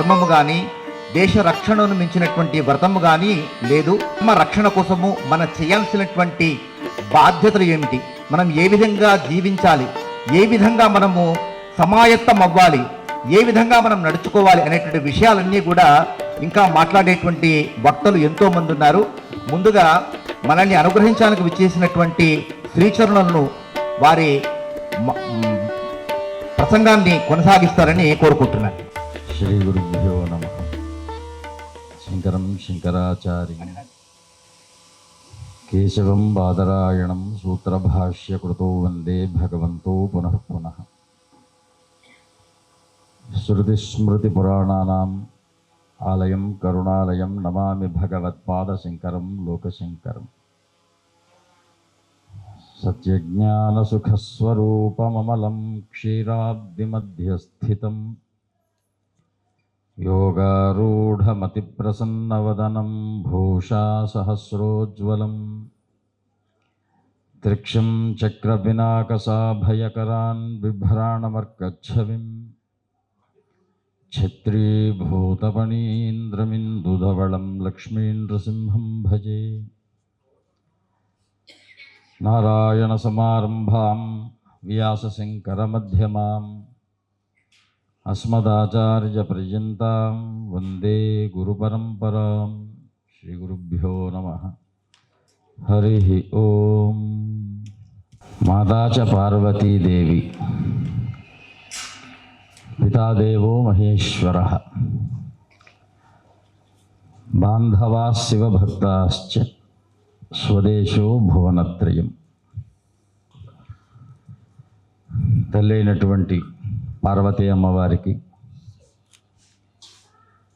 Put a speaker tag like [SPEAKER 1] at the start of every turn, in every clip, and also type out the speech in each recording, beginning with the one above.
[SPEAKER 1] ధర్మము కానీ దేశ రక్షణను మించినటువంటి వ్రతము కానీ లేదు. మన రక్షణ కోసము మన చేయాల్సినటువంటి బాధ్యతలు ఏమిటి? మనం ఏ విధంగా జీవించాలి? ఏ విధంగా మనము సమాయత్తం అవ్వాలి ఏ విధంగా మనం నడుచుకోవాలి అనేటువంటి విషయాలన్నీ కూడా ఇంకా మాట్లాడేటువంటి వక్తలు ఎంతో మంది ఉన్నారు. ముందుగా మనల్ని అనుగ్రహించడానికి విచ్చేసినటువంటి శ్రీచరణులను వారి ప్రసంగాన్ని కొనసాగిస్తారని కోరుకుంటున్నాను.
[SPEAKER 2] श्री गुरुभ्यो नम। शंकर शंकराचार्य केशव बादरायण सूत्र भाष्य कृत वंदे भगवत पुनः पुनः। श्रुतिस्मृतिपुराणानाम् आलयं, करुणालयं नमामि भगवत्पादशङ्करं, लोकशङ्करम्। सत्यज्ञानसुखस्वरूपममलं, क्षीराब्धिमध्यस्थितम्। योगारूढमतिप्रसन्नवदनं भूषा सहस्रोज्ज्वलं त्रिक्षं चक्रपिनाकसाभयकरान् बिभ्राणमर्कच्छविं छत्रीभूतपणीन्द्रमिन्दुधवलं लक्ष्मीन्द्रसिंहं भजे। नारायणसमारम्भां व्यासशङ्करमध्यमाम्। अस्मदाचार्यपर्यन्तां वन्दे गुरुपरम्परां श्रीगुरुभ्यो नमः हरिः ॐ माता च पार्वतीदेवी पिता देवो महेश्वरः बान्धवाः शिवभक्ताश्च స్వదేశో భువనత్రయం తల్లైనటువంటి పార్వతీ అమ్మవారికి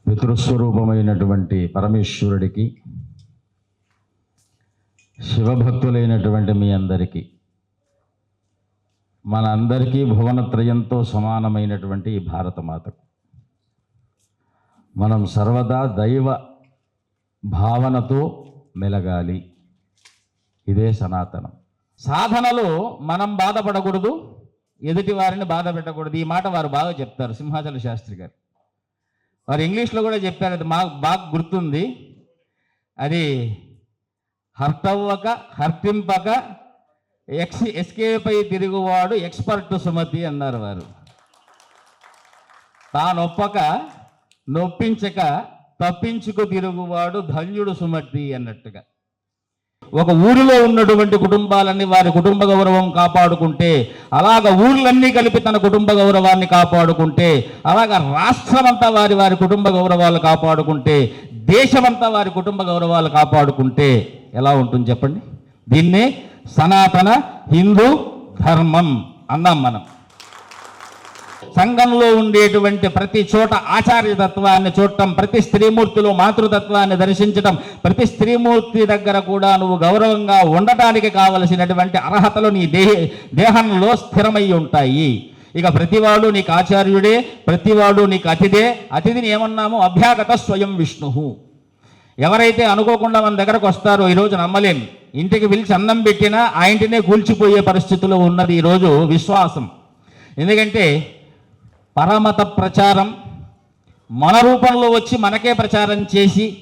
[SPEAKER 2] పితృస్వరూపమైనటువంటి పరమేశ్వరుడికి శివభక్తులైనటువంటి మీ అందరికీ మన అందరికీ భువనత్రయంతో సమానమైనటువంటి ఈ భారతమాతకు. మనం సర్వదా దైవ భావనతో మెలగాలి. ఇదే సనాతనం. సాధనలో మనం బాధపడకూడదు. ఎదుటి వారిని బాధ పెట్టకూడదు. ఈ మాట వారు బాగా చెప్తారు సింహాచల శాస్త్రి గారు. వారు ఇంగ్లీష్లో కూడా చెప్పారు అది మాకు బాగా గుర్తుంది. అది హర్తవ్వక హర్తింపక ఎక్స్ ఎస్కేప్ అయి తిరుగువాడు ఎక్స్పర్ట్ సుమతి అన్నారు వారు. తానొప్పక నొప్పించక తప్పించుకు తిరుగువాడు ధన్యుడు సుమతి అన్నట్టుగా. ఒక ఊరిలో ఉన్నటువంటి కుటుంబాలన్నీ వారి కుటుంబ గౌరవం కాపాడుకుంటే అలాగ ఊర్లన్నీ కలిపి తన కుటుంబ గౌరవాన్ని కాపాడుకుంటే అలాగ రాష్ట్రమంతా వారి వారి కుటుంబ గౌరవాలు కాపాడుకుంటే దేశమంతా వారి కుటుంబ గౌరవాలు కాపాడుకుంటే ఎలా ఉంటుంది చెప్పండి? దీన్నే సనాతన హిందూ ధర్మం అన్నాం మనం. సంఘంలో ఉండేటువంటి ప్రతి చోట ఆచార్యతత్వాన్ని చూడటం ప్రతి స్త్రీమూర్తిలో మాతృతత్వాన్ని దర్శించటం ప్రతి స్త్రీమూర్తి దగ్గర కూడా నువ్వు గౌరవంగా ఉండటానికి కావలసినటువంటి అర్హతలు నీ దేహ దేహంలో స్థిరమై ఉంటాయి. ఇక ప్రతివాడు నీకు ఆచార్యుడే ప్రతివాడు నీకు అతిథే అతిథిని ఏమన్నాము అభ్యాగత స్వయం విష్ణు ఎవరైతే అనుకోకుండా మన దగ్గరకు వస్తారో ఈరోజు నమ్మలేం ఇంటికి పిలిచి అన్నం పెట్టినా ఆ ఇంటినే కూల్చిపోయే పరిస్థితిలో ఉన్నది ఈరోజు విశ్వాసం. ఎందుకంటే పరమత ప్రచారం మన రూపంలో వచ్చి మనకే ప్రచారం చేసి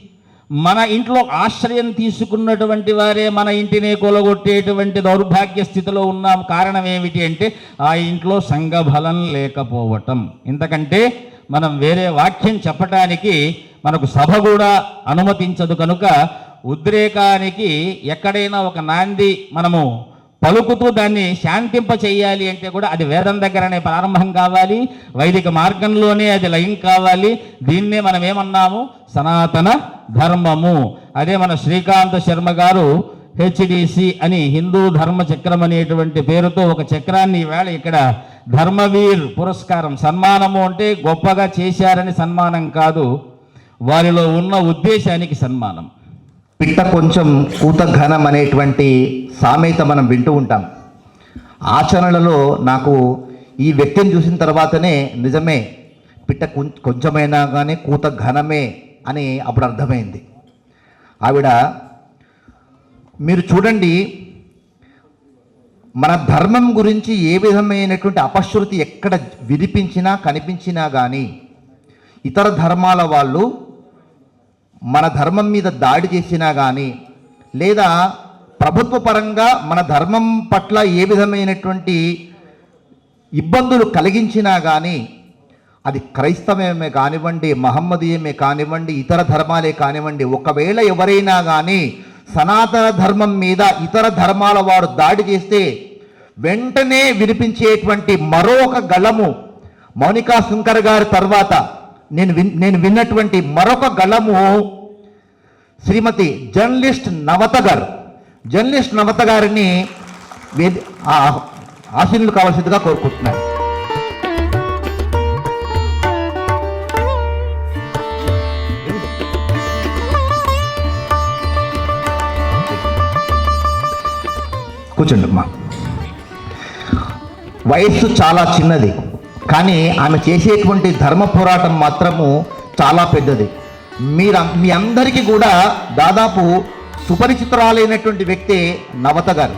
[SPEAKER 2] మన ఇంట్లో ఆశ్రయం తీసుకున్నటువంటి వారే మన ఇంటిని కొలగొట్టేటువంటి దౌర్భాగ్య స్థితిలో ఉన్నాం. కారణం ఏమిటి అంటే ఆ ఇంట్లో సంఘబలం లేకపోవటం. ఇంతకంటే మనం వేరే వాక్యం చెప్పటానికి మనకు సభ కూడా అనుమతించదు కనుక ఉద్రేకానికి ఎక్కడైనా ఒక నాంది మనము పలుకుతూ దాన్ని శాంతింప చేయాలి అంటే కూడా అది వేదం దగ్గరనే ప్రారంభం కావాలి వైదిక మార్గంలోనే అది లయం కావాలి. దీన్నే మనం ఏమన్నాము? సనాతన ధర్మము. అదే మన శ్రీకాంత శర్మ గారు హెచ్డిసి అని హిందూ ధర్మ చక్రం అనేటువంటి పేరుతో ఒక చక్రాన్ని ఈవేళ ఇక్కడ ధర్మవీర్ పురస్కారం సన్మానము అంటే గొప్పగా చేశారని సన్మానం కాదు. వారిలో ఉన్న ఉద్దేశానికి సన్మానం.
[SPEAKER 1] పిట్ట కొంచెం కూత ఘనం అనేటువంటి సామెత మనం వింటూ ఉంటాం. ఆచరణలో నాకు ఈ వ్యక్తిని చూసిన తర్వాతనే నిజమే పిట్ట కొంచెమైనా కానీ కూత ఘనమే అని అప్పుడు అర్థమైంది. ఆవిడ మీరు చూడండి మన ధర్మం గురించి ఏ విధమైనటువంటి అపశృతి ఎక్కడ వినిపించినా కనిపించినా కానీ ఇతర ధర్మాల వాళ్ళు మన ధర్మం మీద దాడి చేసినా కానీ లేదా ప్రభుత్వ పరంగా మన ధర్మం పట్ల ఏ విధమైనటువంటి ఇబ్బందులు కలిగించినా కానీ అది క్రైస్తవమే కానివ్వండి మహమ్మదీయమే కానివ్వండి ఇతర ధర్మాలే కానివ్వండి ఒకవేళ ఎవరైనా కానీ సనాతన ధర్మం మీద ఇతర ధర్మాల వారు దాడి చేస్తే వెంటనే వినిపించేటువంటి మరొక గళము మౌనికా శంకర్ గారి తర్వాత నేను విన్ నేను విన్నటువంటి మరొక గళము శ్రీమతి జర్నలిస్ట్ నవత గారు. జర్నలిస్ట్ నవత గారిని ఆ- ఆశీనులు కావాల్సిందిగా కోరుకుంటున్నాను. కూర్చోండి అమ్మా. వయస్సు చాలా చిన్నది. కానీ ఆమె చేసేటువంటి ధర్మ పోరాటం మాత్రము చాలా పెద్దది. మీరు మీ అందరికీ కూడా దాదాపు సుపరిచితురాలైనటువంటి వ్యక్తి నవత గారు.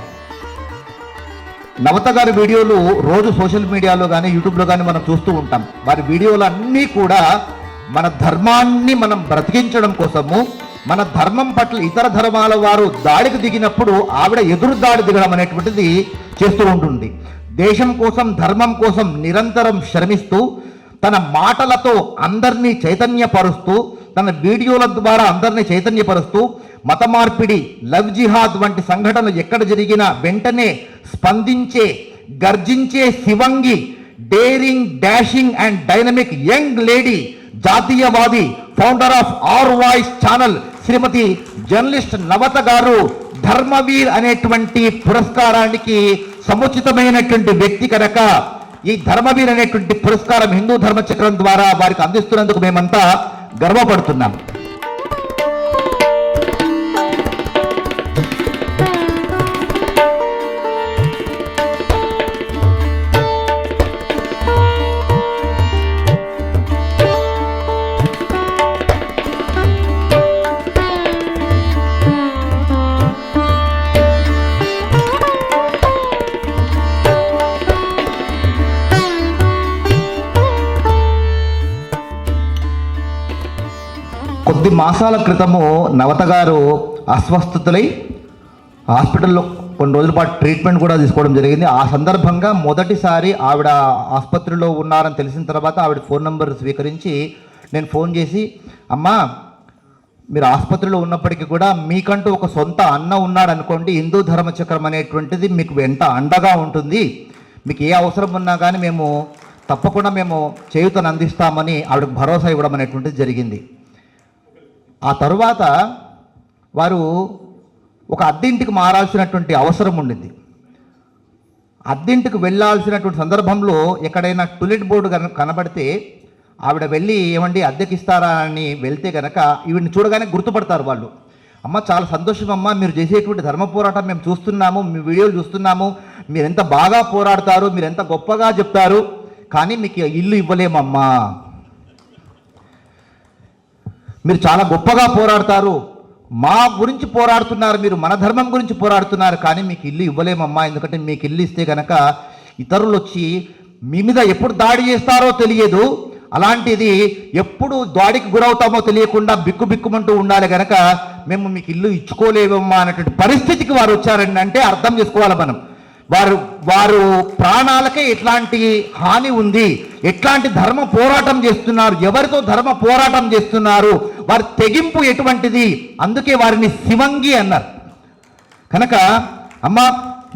[SPEAKER 1] నవత గారి వీడియోలు రోజు సోషల్ మీడియాలో కానీ యూట్యూబ్లో కానీ మనం చూస్తూ ఉంటాం. వారి వీడియోలు అన్నీ కూడా మన ధర్మాన్ని మనం బ్రతికించడం కోసము మన ధర్మం పట్ల ఇతర ధర్మాల వారు దాడికి దిగినప్పుడు ఆవిడ ఎదురు దాడి దిగడం అనేటువంటిది చేస్తూ ఉంటుంది. దేశం కోసం ధర్మం కోసం నిరంతరం శ్రమిస్తూ తన మాటలతో అందరినీ చైతన్యపరుస్తూ తన వీడియోల ద్వారా అందరినీ చైతన్యపరుస్తూ మత మార్పిడి లవ్ జిహాద్ వంటి సంఘటనలు ఎక్కడ జరిగినా వెంటనే స్పందించే గర్జించే శివంగి daring dashing and dynamic young lady జాతీయవాది founder of R voice channel Shrimati journalist Navata గారు ధర్మవీర్ అనేటువంటి పురస్కారానికి సముచితమైనటువంటి వ్యక్తి కనుక ఈ ధర్మవీర్ అనేటువంటి పురస్కారం హిందూ ధర్మ చక్రం ద్వారా వారికి అందిస్తున్నందుకు మేమంతా గర్వపడుతున్నాం. కొద్ది మాసాల క్రితము నవత గారు అస్వస్థతలై హాస్పిటల్లో కొన్ని రోజుల పాటు ట్రీట్మెంట్ కూడా తీసుకోవడం జరిగింది. ఆ సందర్భంగా మొదటిసారి ఆవిడ ఆసుపత్రిలో ఉన్నారని తెలిసిన తర్వాత ఆవిడ ఫోన్ నెంబర్ స్వీకరించి నేను ఫోన్ చేసి అమ్మా మీరు ఆసుపత్రిలో ఉన్నప్పటికీ కూడా మీకంటూ ఒక సొంత అన్న ఉన్నాడు అనుకోండి హిందూ ధర్మ చక్రం అనేటువంటిది మీకు వెంట అండగా ఉంటుంది. మీకు ఏ అవసరం ఉన్నా కానీ మేము తప్పకుండా మేము చేయుతను అందిస్తామని ఆవిడకు భరోసా ఇవ్వడం అనేటువంటిది జరిగింది. ఆ తరువాత వారు ఒక అద్దెంటికి మారాల్సినటువంటి అవసరం ఉండింది. అద్దెంటికి వెళ్ళాల్సినటువంటి సందర్భంలో ఎక్కడైనా టులెట్ బోర్డు కన కనబడితే ఆవిడ వెళ్ళి ఏమండి అద్దెకిస్తారా అని వెళ్తే కనుక ఈవిడిని చూడగానే గుర్తుపడతారు వాళ్ళు. అమ్మ చాలా సంతోషం అమ్మ మీరు చేసేటువంటి ధర్మ పోరాటం మేము చూస్తున్నాము మీ వీడియోలు చూస్తున్నాము మీరు ఎంత బాగా పోరాడతారు మీరు ఎంత గొప్పగా చెప్తారు కానీ మీకు ఇల్లు ఇవ్వలేమమ్మా. మీరు చాలా గొప్పగా పోరాడతారు. మా గురించి పోరాడుతున్నారు మీరు మన ధర్మం గురించి పోరాడుతున్నారు కానీ మీకు ఇల్లు ఇవ్వలేమమ్మా. ఎందుకంటే మీకు ఇల్లు ఇస్తే కనుక ఇతరులు వచ్చి మీ మీద ఎప్పుడు దాడి చేస్తారో తెలియదు. అలాంటిది ఎప్పుడు దాడికి గురవుతామో తెలియకుండా బిక్కు బిక్కుమంటూ ఉండాలి కనుక మేము మీకు ఇల్లు ఇచ్చుకోలేమమ్మా అనేటువంటి పరిస్థితికి వారు వచ్చారండి అంటే అర్థం చేసుకోవాలి మనం. వారు వారు ప్రాణాలకే ఎట్లాంటి హాని ఉంది ఎట్లాంటి ధర్మ పోరాటం చేస్తున్నారు ఎవరితో ధర్మ పోరాటం చేస్తున్నారు వారి తెగింపు ఎటువంటిది అందుకే వారిని శివంగి అన్నారు. కనుక అమ్మ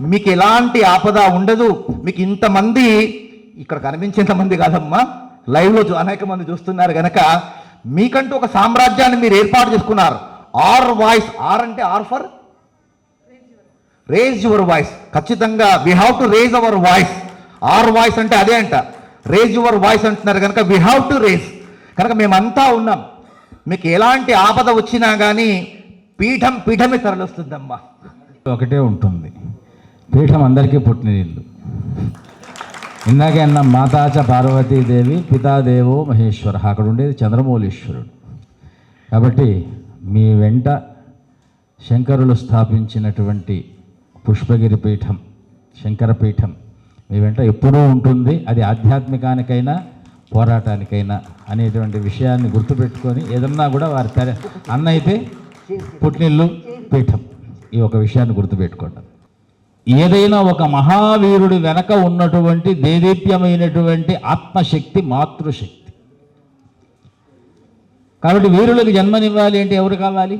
[SPEAKER 1] మీకు ఎలాంటి ఆపద ఉండదు మీకు ఇంతమంది ఇక్కడ కనిపించేంత మంది కాదమ్మా లైవ్లో అనేక మంది చూస్తున్నారు కనుక మీకంటూ ఒక సామ్రాజ్యాన్ని మీరు ఏర్పాటు చేసుకున్నారు. ఆర్ వాయిస్ ఆర్ అంటే R for raise your voice ఖచ్చితంగా we have to raise our voice R voice అంటే అదే అంట. రేజ్ యువర్ వాయిస్ అంటున్నారు కనుక వీ హ్యావ్ టు రేజ్ కనుక మేమంతా ఉన్నాం. మీకు ఎలాంటి ఆపద వచ్చినా కానీ పీఠం పీఠమే తరలిస్తుందమ్మా.
[SPEAKER 2] ఒకటే ఉంటుంది. పీఠం అందరికీ పుట్టిన ఇల్లు. ఇందాకే అన్న మాతాచ పార్వతీదేవి పితాదేవో మహేశ్వర. అక్కడ ఉండేది చంద్రమౌళీశ్వరుడు. కాబట్టి మీ వెంట శంకరులు స్థాపించినటువంటి పుష్పగిరి పీఠం శంకరపీఠం. మీ వెంట ఎప్పుడూ ఉంటుంది. అది ఆధ్యాత్మికానికైనా పోరాటానికైనా అనేటువంటి విషయాన్ని గుర్తుపెట్టుకొని ఏదన్నా కూడా వారి తర అన్న అయితే పుట్టినిల్లు పీఠం ఈ ఒక విషయాన్ని గుర్తుపెట్టుకోండి ఏదైనా ఒక మహావీరుడి వెనక ఉన్నటువంటి దేదీప్యమైనటువంటి ఆత్మశక్తి మాతృశక్తి. కాబట్టి వీరులకు జన్మనివ్వాలి అంటే ఎవరు కావాలి?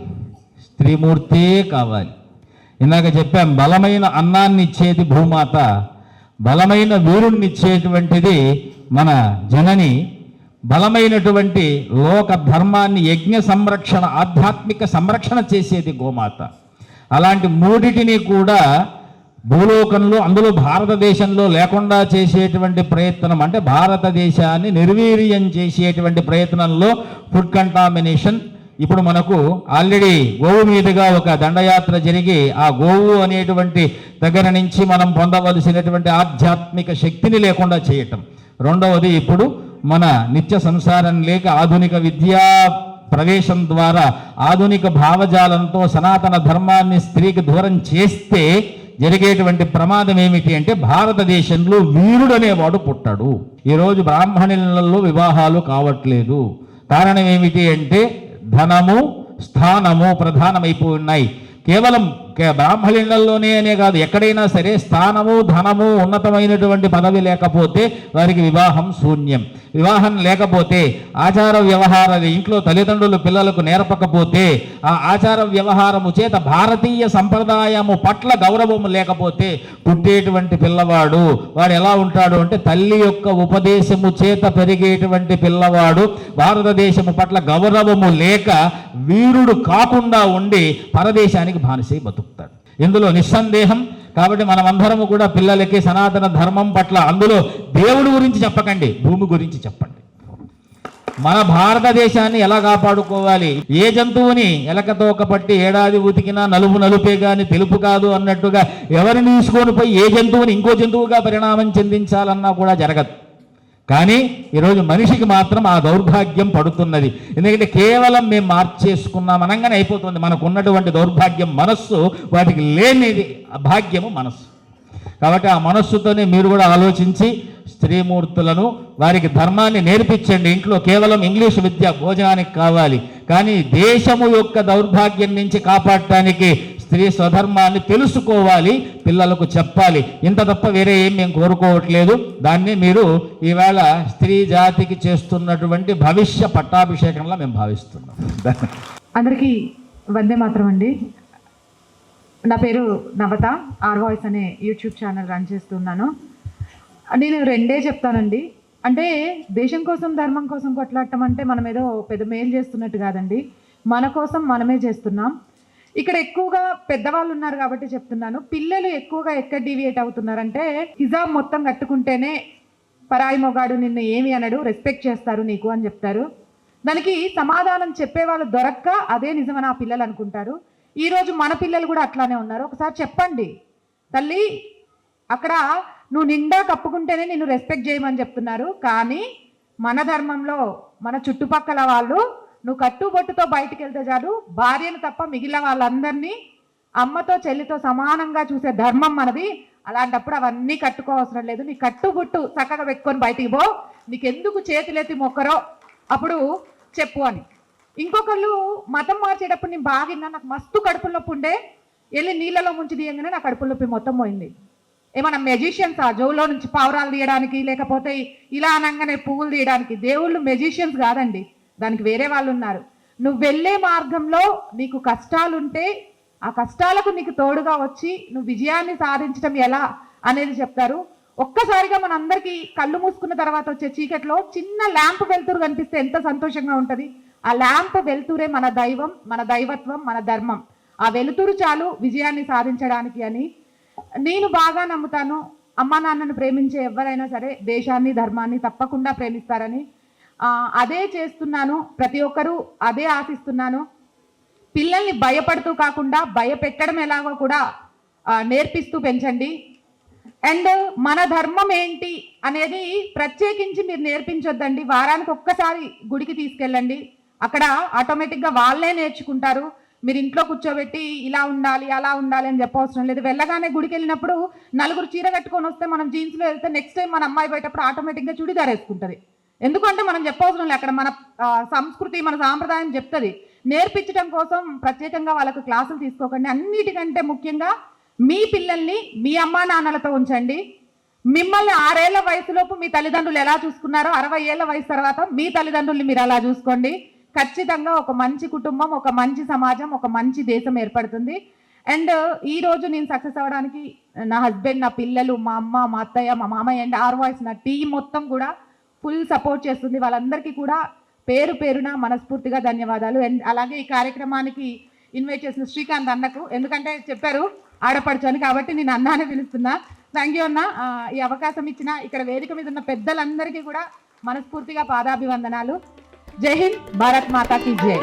[SPEAKER 2] స్త్రీమూర్తే కావాలి. ఇందాక చెప్పాం బలమైన అన్నాన్ని ఇచ్చేది భూమాత బలమైన వీరుణ్ణి ఇచ్చేటువంటిది మన జనని బలమైనటువంటి లోక ధర్మాన్ని యజ్ఞ సంరక్షణ ఆధ్యాత్మిక సంరక్షణ చేసేది గోమాత. అలాంటి మూడిటిని కూడా భూలోకంలో అందులో భారతదేశంలో లేకుండా చేసేటువంటి ప్రయత్నం అంటే భారతదేశాన్ని నిర్వీర్యం చేసేటువంటి ప్రయత్నంలో ఫుడ్ కంటామినేషన్ ఇప్పుడు మనకు ఆల్రెడీ గోవు మీదుగా ఒక దండయాత్ర జరిగి ఆ గోవు అనేటువంటి దగ్గర నుంచి మనం పొందవలసినటువంటి ఆధ్యాత్మిక శక్తిని లేకుండా చేయటం. రెండవది ఇప్పుడు మన నిత్య సంసారం లేక ఆధునిక విద్యా ప్రవేశం ద్వారా ఆధునిక భావజాలంతో సనాతన ధర్మాన్ని స్త్రీకి దూరం చేస్తే జరిగేటువంటి ప్రమాదం ఏమిటి అంటే భారతదేశంలో వీరుడు అనేవాడు పుట్టాడు. ఈరోజు బ్రాహ్మణులలో వివాహాలు కావట్లేదు. కారణం ఏమిటి అంటే ధనము స్థానము ప్రధానమైపోయి ఉన్నాయి. కేవలం కే- అనే కాదు. ఎక్కడైనా సరే స్థానము ధనము ఉన్నతమైనటువంటి పదవి లేకపోతే వారికి వివాహం శూన్యం. వివాహం లేకపోతే ఆచార వ్యవహారాలు ఇంట్లో తల్లిదండ్రులు పిల్లలకు నేర్పకపోతే ఆ ఆచార వ్యవహారము చేత భారతీయ సంప్రదాయము పట్ల గౌరవము లేకపోతే పుట్టేటువంటి పిల్లవాడు వాడు ఎలా ఉంటాడు అంటే తల్లి యొక్క ఉపదేశము చేత పెరిగేటువంటి పిల్లవాడు భారతదేశము పట్ల గౌరవము లేక వీరుడు కాకుండా ఉండి పరదేశానికి బానిసై బతుకు ఇందులో నిస్సందేహం. కాబట్టి మనమందరము కూడా పిల్లలకి సనాతన ధర్మం పట్ల అందులో దేవుడి గురించి చెప్పకండి భూమి గురించి చెప్పండి. మన భారతదేశాన్ని ఎలా కాపాడుకోవాలి? ఏ జంతువుని ఎలకతోక పట్టి ఏడాది ఉతికినా నలుపు నలుపే కానీ తెలుపు కాదు అన్నట్టుగా ఎవరిని తీసుకొని పోయి ఏ జంతువుని ఇంకో జంతువుగా పరిణామం చెందించాలన్నా కూడా జరగదు. కానీ ఈరోజు మనిషికి మాత్రం ఆ దౌర్భాగ్యం పడుతున్నది. ఎందుకంటే కేవలం మేము మార్చేసుకున్నాం అనగానే అయిపోతుంది. మనకు ఉన్నటువంటి దౌర్భాగ్యం మనస్సు వాటికి లేనిది భాగ్యము మనస్సు. కాబట్టి ఆ మనస్సుతోనే మీరు కూడా ఆలోచించి స్త్రీమూర్తులను వారికి ధర్మాన్ని నేర్పించండి. ఇంట్లో కేవలం ఇంగ్లీష్ విద్య భోజనానికి కావాలి. కానీ దేశము యొక్క దౌర్భాగ్యం నుంచి కాపాడటానికి స్త్రీ స్వధర్మాన్ని తెలుసుకోవాలి పిల్లలకు చెప్పాలి. ఇంత తప్ప వేరే ఏం మేము కోరుకోవట్లేదు. దాన్ని మీరు ఈవేళ స్త్రీ జాతికి చేస్తున్నటువంటి భవిష్య పట్టాభిషేకంలో మేము భావిస్తున్నాం.
[SPEAKER 3] అందరికీ వందే మాత్రం అండి నా పేరు నవత ఆర్ వాయిస్ అనే యూట్యూబ్ ఛానల్ రన్ చేస్తున్నాను. నేను రెండే చెప్తానండి. అంటే దేశం కోసం ధర్మం కోసం కొట్లాడటం అంటే మనం ఏదో పెద్ద మేలు చేస్తున్నట్టు కాదండి. మన కోసం మనమే చేస్తున్నాం. ఇక్కడ ఎక్కువగా పెద్దవాళ్ళు ఉన్నారు కాబట్టి చెప్తున్నాను. పిల్లలు ఎక్కువగా ఎక్కడ డీవియేట్ అవుతున్నారంటే హిజాబ్ మొత్తం కట్టుకుంటేనే పరాయి మొగాడు నిన్ను ఏమి అనడు రెస్పెక్ట్ చేస్తారు నీకు అని చెప్తారు. దానికి సమాధానం చెప్పేవాళ్ళు దొరక్క అదే నిజమని ఆ పిల్లలు అనుకుంటారు. ఈరోజు మన పిల్లలు కూడా అట్లానే ఉన్నారు. ఒకసారి చెప్పండి. తల్లి అక్కడ నువ్వు నిండా కప్పుకుంటేనే నిన్ను రెస్పెక్ట్ చేయమని చెప్తున్నారు. కానీ మన ధర్మంలో మన చుట్టుపక్కల వాళ్ళు నువ్వు కట్టుబొట్టుతో బయటికి వెళ్తే చాలు. భార్యను తప్ప మిగిలిన వాళ్ళందరినీ అమ్మతో చెల్లితో సమానంగా చూసే ధర్మం మనది. అలాంటప్పుడు అవన్నీ కట్టుకోవసరం లేదు. నీ కట్టుబొట్టు చక్కగా పెట్టుకొని బయటికి పో. నీకెందుకు చేతులెత్తి మొక్కరో? అప్పుడు చెప్పు అని. ఇంకొకళ్ళు మతం మార్చేటప్పుడు నేను బాగా నాకు మస్తు కడుపుల నొప్పి ఉండే. వెళ్ళి నీళ్ళలో ముంచి తీయంగానే నా కడుపుల నొప్పి మొత్తం పోయింది. ఏమన్నా మెజిషియన్స్ ఆ? జోలో నుంచి పావురాలు తీయడానికి లేకపోతే ఇలా అనగానే పువ్వులు తీయడానికి. దేవుళ్ళు మెజిషియన్స్ కాదండి. దానికి వేరే వాళ్ళు ఉన్నారు నువ్వు వెళ్ళే మార్గంలో నీకు కష్టాలుంటే ఆ కష్టాలకు నీకు తోడుగా వచ్చి నువ్వు విజయాన్ని సాధించడం ఎలా అనేది చెప్తారు. ఒక్కసారిగా మన అందరికీ కళ్ళు మూసుకున్న తర్వాత వచ్చే చీకట్లో చిన్న ల్యాంప్ వెలుతురు కనిపిస్తే ఎంత సంతోషంగా ఉంటుంది. ఆ ల్యాంప్ వెలుతురే మన దైవం మన దైవత్వం మన ధర్మం. ఆ వెలుతురు చాలు విజయాన్ని సాధించడానికి అని. నేను బాగా నమ్ముతాను. అమ్మా నాన్నను ప్రేమించే ఎవరైనా సరే దేశాన్ని ధర్మాన్ని తప్పకుండా ప్రేమిస్తారని. అదే చేస్తున్నాను. ప్రతి ఒక్కరూ అదే ఆశిస్తున్నాను. పిల్లల్ని భయపడుతూ కాకుండా భయపెట్టడం ఎలాగో కూడా నేర్పిస్తూ పెంచండి. అండ్ మన ధర్మం ఏంటి అనేది ప్రత్యేకించి మీరు నేర్పించొద్దండి. వారానికి ఒక్కసారి గుడికి తీసుకెళ్ళండి. అక్కడ ఆటోమేటిక్గా వాళ్ళే నేర్చుకుంటారు. మీరు ఇంట్లో కూర్చోబెట్టి ఇలా ఉండాలి అలా ఉండాలి అని చెప్పవసరం లేదు. వెళ్ళగానే గుడికి వెళ్ళినప్పుడు నలుగురు చీర కట్టుకొని వస్తే మనం జీన్స్లో వెళ్తే నెక్స్ట్ టైం మన అమ్మాయి పోయేటప్పుడు ఆటోమేటిక్గా చుడిదార్ వేసుకుంటుంది. ఎందుకంటే మనం చెప్పవసరం లేదు అక్కడ మన సంస్కృతి మన సాంప్రదాయం చెప్తుంది. నేర్పించడం కోసం ప్రత్యేకంగా వాళ్ళకు క్లాసులు తీసుకోకండి. అన్నిటికంటే ముఖ్యంగా మీ పిల్లల్ని మీ అమ్మా నాన్నలతో ఉంచండి. మిమ్మల్ని ఆరేళ్ళ వయసులోపు మీ తల్లిదండ్రులు ఎలా చూసుకున్నారో అరవై ఏళ్ళ వయసు తర్వాత మీ తల్లిదండ్రుల్ని మీరు అలా చూసుకోండి. ఖచ్చితంగా ఒక మంచి కుటుంబం ఒక మంచి సమాజం ఒక మంచి దేశం ఏర్పడుతుంది. అండ్ ఈ రోజు నేను సక్సెస్ అవ్వడానికి నా హస్బెండ్ నా పిల్లలు మా అమ్మ మా అత్తయ్య మా మామయ్య అండ్ ఆర్ వాయిస్ నా టీం మొత్తం కూడా ఫుల్ సపోర్ట్ చేస్తుంది. వాళ్ళందరికీ కూడా పేరు పేరున మనస్ఫూర్తిగా ధన్యవాదాలు. అండ్ అలాగే ఈ కార్యక్రమానికి ఇన్వైట్ చేసిన శ్రీకాంత్ అన్నకు ఎందుకంటే చెప్పారు ఆడపడుచు కాబట్టి నేను అన్నానే పిలుస్తున్నా. థ్యాంక్ యూ అన్న. ఈ అవకాశం ఇచ్చిన ఇక్కడ వేదిక మీద ఉన్న పెద్దలందరికీ కూడా మనస్ఫూర్తిగా పాదాభివందనాలు. జై హింద్ భారత్ మాతాకి జై.